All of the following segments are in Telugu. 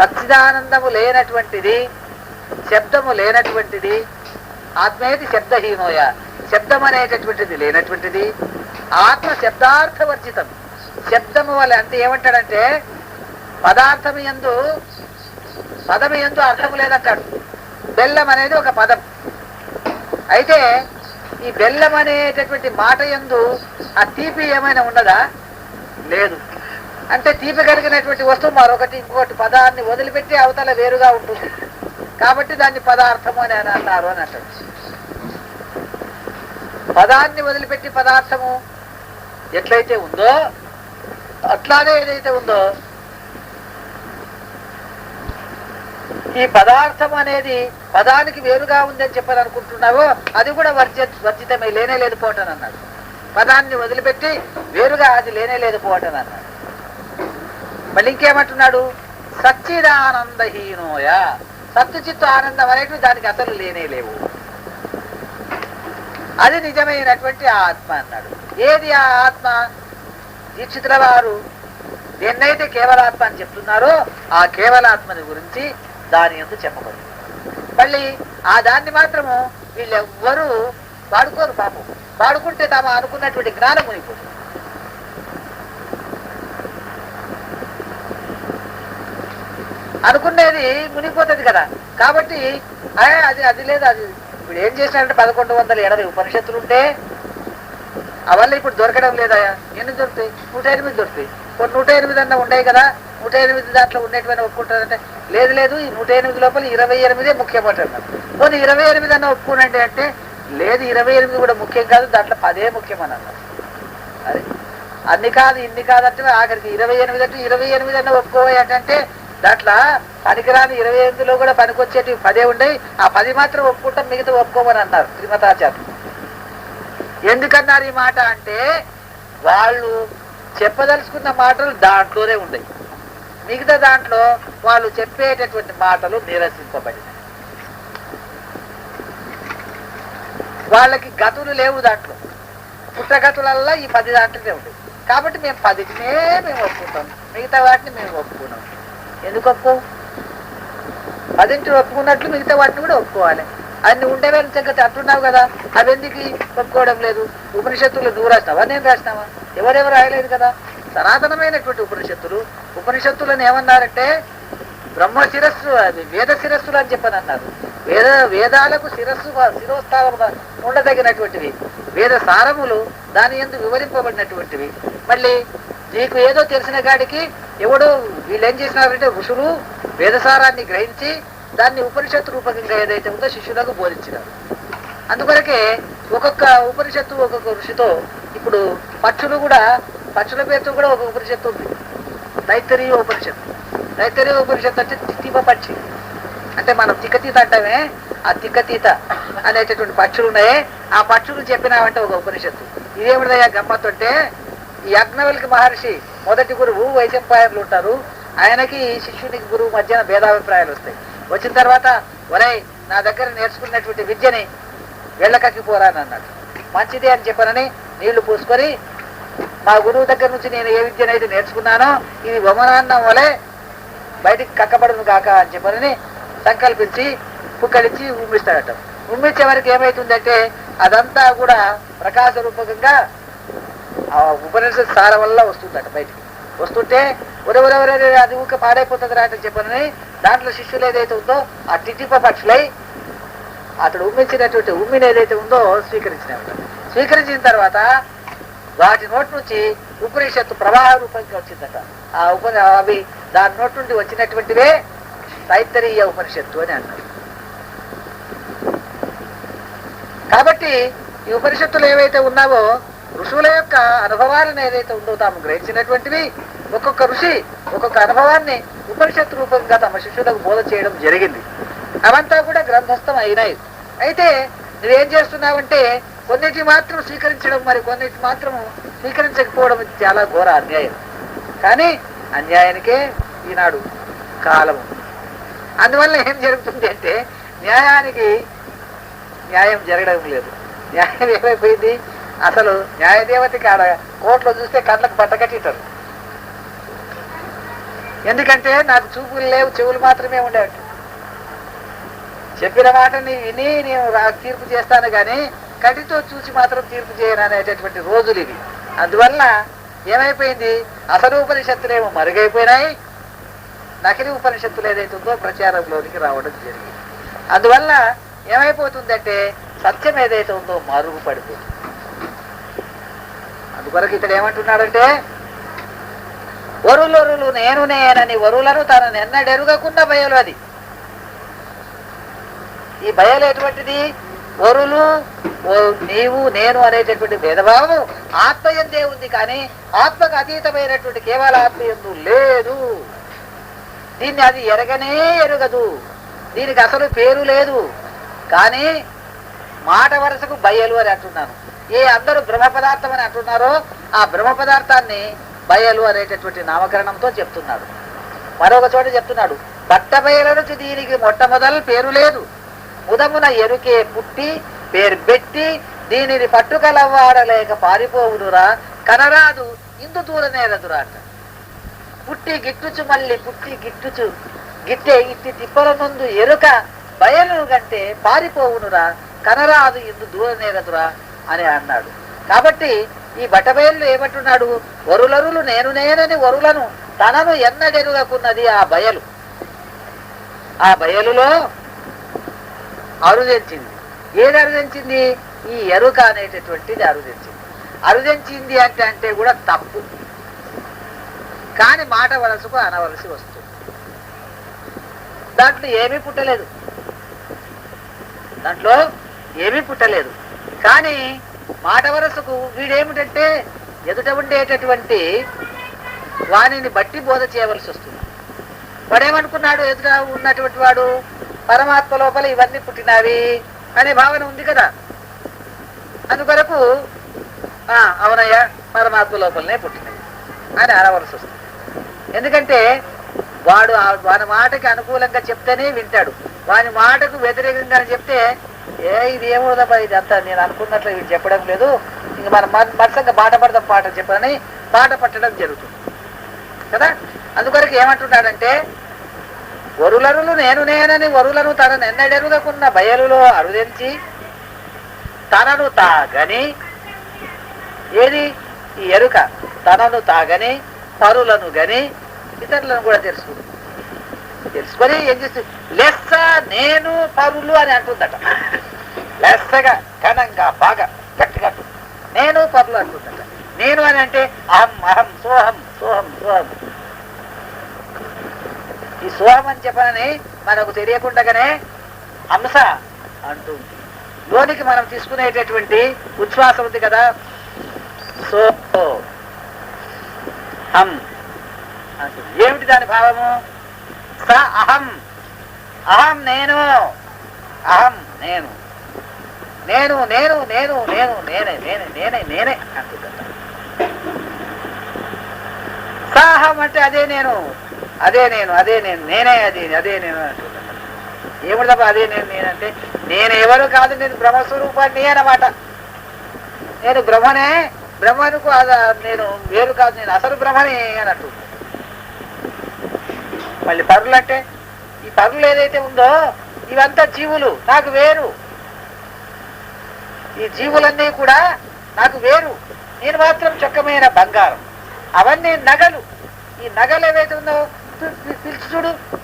సచ్చిదానందము లేనటువంటిది శబ్దము లేనటువంటిది ఆత్మేది శబ్దహీనోయ శబ్దం అనేటటువంటిది లేనటువంటిది ఆత్మ శబ్దార్థవర్జితం శబ్దము వల్ల అంటే ఏమంటాడంటే పదార్థం ఎందు పదము ఎందు అర్థము లేదంటాడు. బెల్లం అనేది ఒక పదం. అయితే ఈ బెల్లం అనేటటువంటి మాట ఎందు ఆ తీపి ఏమైనా ఉన్నదా? లేదు. అంటే తీపి కలిగినటువంటి వస్తువు మరొకటి ఇంకొకటి పదాన్ని వదిలిపెట్టి అవతల వేరుగా ఉంటుంది. కాబట్టి దాన్ని పదార్థము అని అన్నారు అని అంటాడు పదాన్ని వదిలిపెట్టి పదార్థము ఎట్లయితే ఉందో అట్లానే ఏదైతే ఉందో ఈ పదార్థం అనేది పదానికి వేరుగా ఉందని చెప్పాలనుకుంటున్నావో అది కూడా వర్జ వర్జితమే లేనే లేదు పోవటం అన్నాడు. పదాన్ని వదిలిపెట్టి వేరుగా అది లేనే లేదు పోవటం అన్నాడు. మళ్ళీ ఇంకేమంటున్నాడు? సచ్చిదానందహీనోయ. సత్తు చిత్తు ఆనందం అనేటివి దానికి అసలు లేనే లేవు. అది నిజమైనటువంటి ఆత్మ అన్నాడు. ఏది ఆ ఆత్మ? దీక్షితుల వారు ఎన్నైతే కేవలాత్మ అని చెప్తున్నారో ఆ కేవలాత్మని గురించి దాని ఎందు చెప్పబడింది. మళ్ళీ ఆ దాన్ని మాత్రము వీళ్ళెవ్వరూ వాడుకోరు పాపం. వాడుకుంటే తాము అనుకున్నటువంటి జ్ఞానం మునిపోతుంది అనుకునేది మునిగిపోతుంది కదా. కాబట్టి అది అది లేదు అది. ఇప్పుడు ఏం చేసినారంటే పదకొండు వందల ఎనభై ఉపనిషత్తులు ఉంటే అవల్ల ఇప్పుడు దొరకడం లేదయా ఎన్ని దొరుకుతాయి? నూట ఎనిమిది దొరుకుతాయి. కొన్ని నూట ఎనిమిది అన్న ఉన్నాయి కదా. నూట ఎనిమిది దాంట్లో ఉండేటివన్నీ ఒప్పుకుంటారంటే లేదు లేదు ఈ నూట ఎనిమిది లోపల ఇరవై ఎనిమిదే ముఖ్యమంటారు పోనీ ఇరవై ఎనిమిది అన్న ఒప్పుకునండి అంటే లేదు ఇరవై ఎనిమిది కూడా ముఖ్యం కాదు దాంట్లో పదే ముఖ్యమని అన్నారు అది. అన్ని కాదు ఇన్ని కాదంటే ఆఖరికి ఇరవై ఎనిమిది అంటే ఇరవై ఎనిమిది అన్న ఒప్పుకోవాలంటే దాంట్లో పనికిరాని ఇరవై ఎనిమిదిలో కూడా పనికొచ్చేటివి పదే ఉండయి. ఆ పది మాత్రం ఒప్పుకుంటాం మిగతా ఒప్పుకోమని అన్నారు శ్రీమతాచార్యులు. ఎందుకన్నారు ఈ మాట అంటే వాళ్ళు చెప్పదలుచుకున్న మాటలు దాంట్లోనే ఉండేవి మిగతా దాంట్లో వాళ్ళు చెప్పేటటువంటి మాటలు నిరసింపబడినాయి వాళ్ళకి గతులు లేవు దాంట్లో. పుట్టగతులల్లా ఈ పది దాంట్లోనే ఉండేవి కాబట్టి మేము పదిటినే మేము ఒప్పుకుంటాం. మిగతా వాటిని మేము ఒప్పుకున్నాం. ఎందుకు ఒప్పు పదింటి ఒప్పుకున్నట్లు మిగతా వాటిని కూడా ఒప్పుకోవాలి. అన్ని ఉండేవాళ్ళు సంగతి అట్టున్నావు కదా అవి ఎందుకు ఒప్పుకోవడం లేదు. ఉపనిషత్తులు నువ్వు రాసినావా నేను రాసినావా ఎవరెవరు రాయలేదు కదా? సనాతనమైనటువంటి ఉపనిషత్తులు. ఉపనిషత్తులను ఏమన్నారంటే బ్రహ్మ శిరస్సు అది వేద శిరస్సులు అని చెప్పని అన్నారు వేద వేదాలకు శిరస్సు శిరోస్థానం ఉండదగినటువంటివి. వేద సారములు దాని ఎందు వివరింపబడినటువంటివి. మళ్ళీ నీకు ఏదో తెలిసిన కాడికి ఎవడు వీళ్ళు ఏం చేసినారంటే ఋషులు వేదసారాన్ని గ్రహించి దాన్ని ఉపనిషత్తు రూపకంగా ఏదైతే ఉందో శిష్యులకు బోధించినారు. అందుకొరకే ఒక్కొక్క ఉపనిషత్తు ఒక్కొక్క ఋషితో ఇప్పుడు పక్షులు కూడా పక్షుల పేరుతో కూడా ఒక ఉపనిషత్తు ఉంది. తైత్తరీయ ఉపనిషత్తు. తైత్తరీయ ఉపనిషత్తు అంటే తితిమ పక్షి. అంటే మనం తిక్కతీత అంటామే ఆ తిక్కతీత అనేటటువంటి పక్షులు ఉన్నాయి. ఆ పక్షులు చెప్పినామంటే ఒక ఉపనిషత్తు. ఇదేమిటయ్యా గమ్మత్తు అంటే యజ్ఞవల్కి మహర్షి మొదటి గురువు వైశంపాయనులు ఉంటారు. ఆయనకి శిష్యునికి గురువు మధ్యన భేదాభిప్రాయాలు వస్తాయి. వచ్చిన తర్వాత ఒరేయ్ నా దగ్గర నేర్చుకున్నటువంటి విద్యని వెళ్ళకక్కి పోరాని అన్నాడు. మంచిది అని చెప్పనని నీళ్ళు పూసుకొని మా గురువు దగ్గర నుంచి నేను ఏ విద్యనైతే నేర్చుకున్నానో ఇది వమనాన్నం వలె బయటికి కక్కబడును కాక అని చెప్పనని సంకల్పించి పుక్కలిచ్చి ఉమ్మిస్తాడట. ఉమ్మించే వరకు ఏమైతుందంటే అదంతా కూడా ప్రకాశ రూపకంగా ఆ ఉపనిషత్ సార వల్ల వస్తుందట బయటికి. వస్తుంటే ఒరెవరెవరే అది ఊక పాడైపోతుంది రాట చెప్పనని దాంట్లో శిష్యులు ఏదైతే ఉందో ఆ టిటిప పక్షులై అతడు ఉమ్మించినటువంటి ఉమ్మిని ఏదైతే ఉందో స్వీకరించినట్టు స్వీకరించిన తర్వాత వాటి నోటి నుంచి ఉపనిషత్తు ప్రవాహ రూపంగా వచ్చిందట. ఆ ఉప అవి దాని నోటి నుండి వచ్చినటువంటివే తైత్తరీయ ఉపనిషత్తు అని అన్నారు. కాబట్టి ఈ ఉపనిషత్తులు ఏవైతే ఉన్నావో ఋషుల యొక్క అనుభవాలను ఏదైతే ఉందో తాము గ్రహించినటువంటివి ఒక్కొక్క ఋషి ఒక్కొక్క అనుభవాన్ని ఉపనిషత్ రూపంగా తమ శిష్యులకు బోధ చేయడం జరిగింది. అవంతా కూడా గ్రంథస్థం అయినాయి. అయితే నువ్వేం చేస్తున్నావంటే కొన్నిటి మాత్రం స్వీకరించడం మరి కొన్నిటి మాత్రం స్వీకరించకపోవడం చాలా ఘోర అన్యాయం. కానీ అన్యాయానికే ఈనాడు కాలము అందువల్ల ఏం జరుగుతుంది అంటే న్యాయానికి న్యాయం జరగడం లేదు. న్యాయం ఏమైపోయింది? అసలు న్యాయదేవతకి ఆడ కోర్టులో చూస్తే కళ్ళకు బట్ట కట్టింటారు. ఎందుకంటే నాకు చూపులు లేవు చెవులు మాత్రమే ఉండేవి. చెప్పిన మాటని విని నేను తీర్పు చేస్తాను కానీ కంటితో చూసి మాత్రం తీర్పు చేయను అనేటటువంటి రోజులు ఇవి. అందువల్ల ఏమైపోయింది? అసలు ఉపనిషత్తులేమో మరుగైపోయినాయి. నకిలీ ఉపనిషత్తులు ఏదైతే ఉందో ప్రచారంలోనికి రావడం జరిగింది. అందువల్ల ఏమైపోతుందంటే సత్యం ఏదైతే ఉందో మరుగుపడిపోతుంది. అందుకొరకు ఇతడు ఏమంటున్నాడంటే వరులొరులు నేను నేనని వరులను తన నిన్నడెరుగకుండా బయలు అది ఈ బయలు ఎటువంటిది? వరులు నీవు నేను అనేటటువంటి భేదభావము ఆత్మయందే ఉంది కానీ ఆత్మకు అతీతమైనటువంటి కేవల ఆత్మయందు లేదు. దీన్ని అది ఎరగనే ఎరగదు. దీనికి అసలు పేరు లేదు. కానీ మాట వరుసకు బయలు అని అంటున్నాను. ఏ అందరూ బ్రహ్మ పదార్థం అని అంటున్నారో ఆ బ్రహ్మ పదార్థాన్ని బయలు అనేటటువంటి నామకరణంతో చెప్తున్నాడు. మరొక చోట చెప్తున్నాడు బట్ట బయలుకి దీనికి మొట్టమొదలు పేరు లేదు. ముదమున ఎరుకే పుట్టి పేరు పెట్టి దీనిని పట్టుకలవాడలేక పారిపోవునురా కనరాదు ఇందు దూరనేరదురా అంట. పుట్టి గిట్టుచు మళ్ళీ పుట్టి గిట్టుచు గిట్టే ఇట్టి తిప్పల ముందు ఎరుక బయలు కంటే పారిపోవునురా కనరాదు ఇందు దూరనేరదురా అని అన్నాడు. కాబట్టి ఈ బటబయలు ఏమంటున్నాడు? వరులరులు నేను నేనని వరులను తనను ఎన్నడెరుగకున్నది ఆ బయలు. ఆ బయలులో అరుదించింది. ఏది అరుదించింది? ఈ ఎరుక అనేటటువంటిది అరుదించింది. అరుదించింది అంటే అంటే కూడా తప్పు. కానీ మాట వలసకు అనవలసి వస్తుంది. దాంట్లో ఏమీ పుట్టలేదు. దాంట్లో ఏమీ పుట్టలేదు. కానీ మాట వరసకు వీడేమిటంటే ఎదుట ఉండేటటువంటి వాణిని బట్టి బోధ చేయవలసి వస్తుంది. వాడేమనుకున్నాడు? ఎదుట ఉన్నటువంటి వాడు పరమాత్మ లోపల ఇవన్నీ పుట్టినవి అనే భావన ఉంది కదా. అందుకొరకు "ఆ, అవునయ్యా పరమాత్మ లోపలనే పుట్టినవి అని అనవలసి వస్తుంది. ఎందుకంటే వాడు వాని మాటకి అనుకూలంగా చెప్తేనే వింటాడు. వాని మాటకు వ్యతిరేకంగా చెప్తే ఏ ఇది ఏమోదమ్మా ఇది అంతా నేను అనుకున్నట్లు ఇది చెప్పడం లేదు. ఇంక మనం మన- మనసంగా బాట పడదాం పాట చెప్పని బాట పట్టడం జరుగుతుంది. కదా? అందుకొరకు ఏమంటున్నాడంటే వరులరులు నేను నేనని వరులను తనను నిన్నడెరుగకున్న బయలులో అరుదించి తనను తాగని ఏది? ఈ ఎరుక. తనను తాగని పరులను గని ఇతరులను కూడా తెలుసుకుంది తెలుసుకొని ఏం చేస్తుంది లెస్స నేను పరులు అని అంటుందట. లెస్సగా ఘనంగా బాగా గట్టిగా నేను పరులు అంటుందట నేను అని అంటే అహం అహం సోహం సోహం సోహం. ఈ సోహం అని చెప్పనని మనకు తెలియకుండానే హంస అంటూ లోనికి మనం తీసుకునేటటువంటి ఉచ్ఛ్వాస ఉంది కదా? సో హం అంటుంది. ఏమిటి దాని భావము? స అహం. అహం నేను. అహం నేను. నేను నేను నేను నేను నేనే నేనే నేనే నేనే. అంటుందట సాహం అంటే అదే నేను అదే నేను అదే నేను నేనే అదే అదే నేను అంటుందట ఏమిటి తప్ప అదే నేను నేనంటే నేను ఎవరు కాదు నేను బ్రహ్మస్వరూపాన్ని అన్నమాట. నేను బ్రహ్మనే బ్రహ్మనుకు అద నేను వేరు కాదు నేను అసలు బ్రహ్మనే అన్నట్టు. మళ్ళీ పరులు అంటే ఈ పరులు ఏదైతే ఉందో ఇవంతా జీవులు నాకు వేరు. ఈ జీవులన్నీ కూడా నాకు వేరు. నేను మాత్రం చక్కమైన బంగారం. అవన్నీ నగలు. ఈ నగలు ఏవైతే ఉందో పిలిచి చూడు.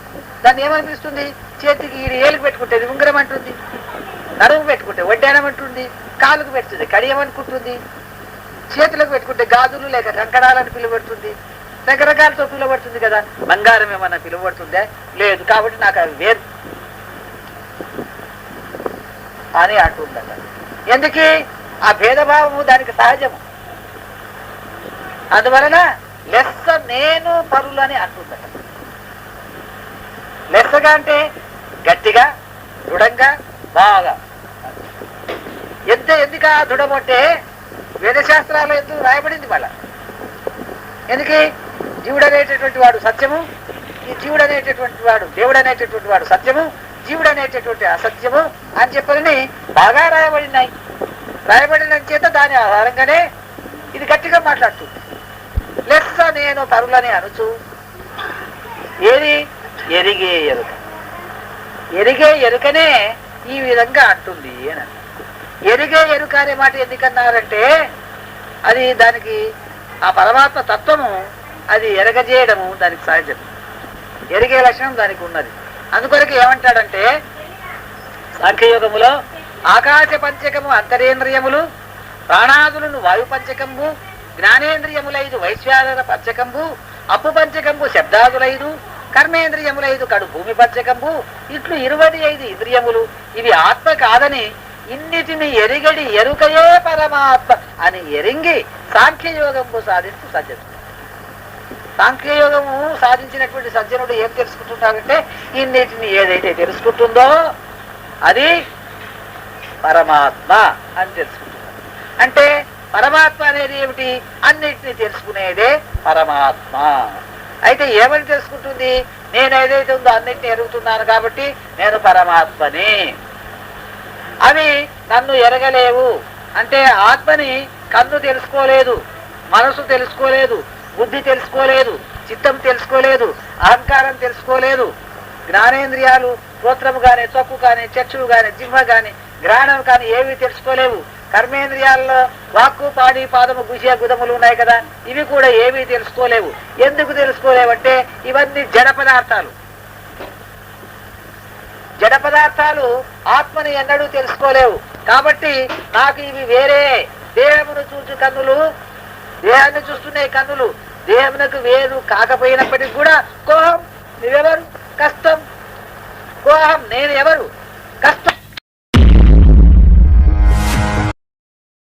దాన్ని ఏమనిపిస్తుంది? చేతికి ఈ ఏలుగు పెట్టుకుంటే ఉంగరం అంటుంది. నడుము పెట్టుకుంటే వడ్డానం అంటుంది. కాలుకు పెడుతుంది కడియమనుకుంటుంది చేతులకు పెట్టుకుంటే గాజులు లేక కంకణాలను పిలువబడుతుంది. రకరకాలతో పిలువబడుతుంది కదా. బంగారం ఏమన్నా పిలువబడుతుందే? లేదు. కాబట్టి నాకు అవి వేరు. అని అంటుందట. ఎందుకు? ఆ భేదభావము దానికి సహజము. అందువలన లెస్స నేను పరులు అని అంటుందట. లెస్సగా అంటే గట్టిగా దృఢంగా బాగా. ఎంత ఎందుక దృఢం అంటే వేదశాస్త్రాలు ఎందుకు రాయబడింది మళ్ళా. ఎందుకు? జీవుడు అనేటటువంటి వాడు సత్యము ఈ జీవుడు అనేటటువంటి వాడు దేవుడు అనేటటువంటి వాడు సత్యము జీవుడు అనేటటువంటి అసత్యము అని చెప్పని బాగా రాయబడినాయి. రాయబడిన చేత దాని ఆధారంగానే ఇది గట్టిగా మాట్లాడుతుంది. లెస్స నేను పరులని అనుచు ఏది? ఎరిగే ఎరుక. ఎరిగే ఎరుకనే ఈ విధంగా అంటుంది అని ఎరిగే ఎరుక అనే మాట ఎందుకన్నారంటే అది దానికి ఆ పరమాత్మ తత్వము అది ఎరగజేయడము దానికి సహజం ఎరిగే లక్షణం దానికి ఉన్నది. అందుకొరకు ఏమంటాడంటే సాంఖ్యయోగములో ఆకాశ పంచకము అంతరేంద్రియములు ప్రాణాదులను వాయు పంచకంబు జ్ఞానేంద్రియములైదు వైశ్వానర పంచకంబు అప్పు పంచకంబు శబ్దాదులైదు కర్మేంద్రియములైదు కడు భూమి పంచకంబు ఇట్లు ఇరువది ఐదు ఇంద్రియములు. ఇవి ఆత్మ కాదని ఇన్నిటిని ఎరిగడి ఎరుకయే పరమాత్మ అని ఎరింగి సాంఖ్యయోగంబు సాధించు సజ్జను సాంఖ్యయోగము సాధించినటువంటి సజ్జనుడు ఏం తెలుసుకుంటున్నాడంటే ఇన్నిటిని ఏదైతే తెలుసుకుంటుందో అది పరమాత్మ అని తెలుసుకుంటున్నాడు. అంటే పరమాత్మ అనేది ఏమిటి? అన్నిటిని తెలుసుకునేదే పరమాత్మ. అయితే ఏమని తెలుసుకుంటుంది? నేను ఏదైతే ఉందో అన్నిటిని ఎరుగుతున్నాను కాబట్టి నేను పరమాత్మని. అవి నన్ను ఎరగలేవు. అంటే ఆత్మని కన్ను తెలుసుకోలేదు మనసు తెలుసుకోలేదు బుద్ధి తెలుసుకోలేదు చిత్తం తెలుసుకోలేదు అహంకారం తెలుసుకోలేదు. జ్ఞానేంద్రియాలు స్తోత్రము కానీ చొక్కు కానీ చక్షువు కానీ జిహ్వ కానీ గ్రహణం కానీ ఏవి తెలుసుకోలేవు. కర్మేంద్రియాల్లో వాక్కు పాడి పాదము గుషియ గుదములు ఉన్నాయి కదా ఇవి కూడా ఏవి తెలుసుకోలేవు. ఎందుకు తెలుసుకోలేవంటే ఇవన్నీ జడ పదార్థాలు. జడ పదార్థాలు ఆత్మని ఎన్నడూ తెలుసుకోలేవు. కాబట్టి నాకు ఇవి వేరే. దేహమును చూచు కన్నులు దేహాన్ని చూస్తున్నాయి కన్నులు. దేహమునకు వేరు కాకపోయినప్పటికి కూడా కోహం నువ్వెవరు? కష్టం. కోహం నేను ఎవరు కష్టం